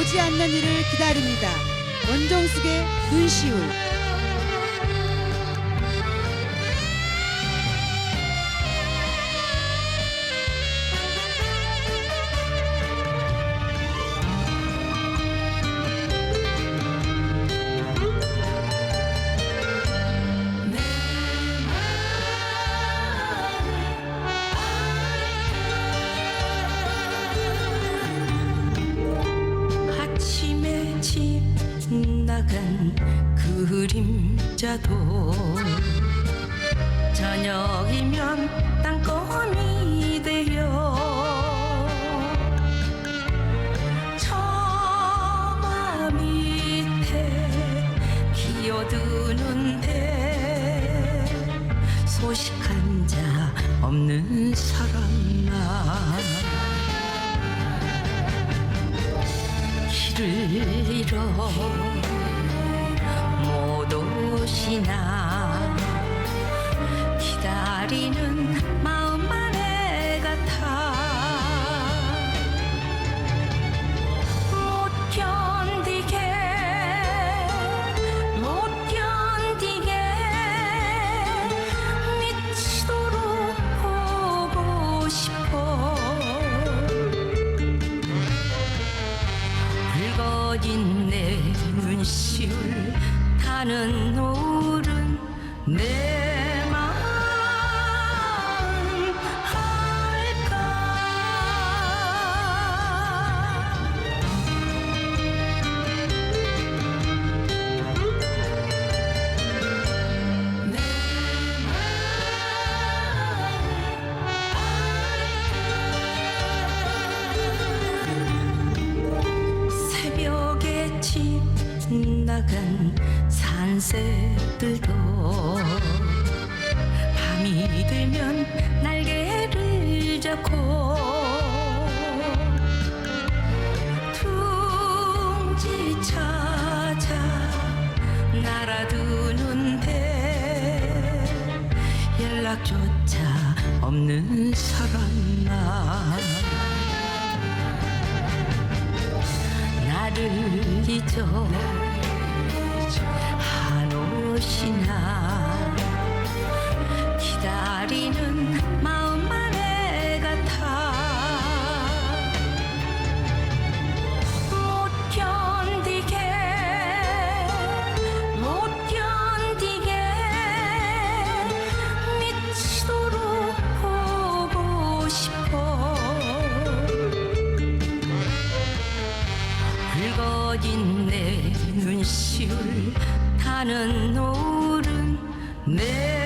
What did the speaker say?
오지 않는 이를 기다립니다. 원정숙의 눈시울 나간 그림자도 저녁이면 땅거미 되어 처마 밑에 기어드는데 소식한 자 없는 사람아. 길을 잃어 붉어진 내 눈시울 타는 노을은 내 나간 산새들도 밤이 되면 날개를 잡고 둥지 찾아 날아드는데 연락조차 없는 사람아. 나를 잊어 한옷이나 기다리는 마음만 애 같아. 못 견디게 못 견디게 미치도록 보고 싶어. 붉어진 내 눈시울 타는 노을은 내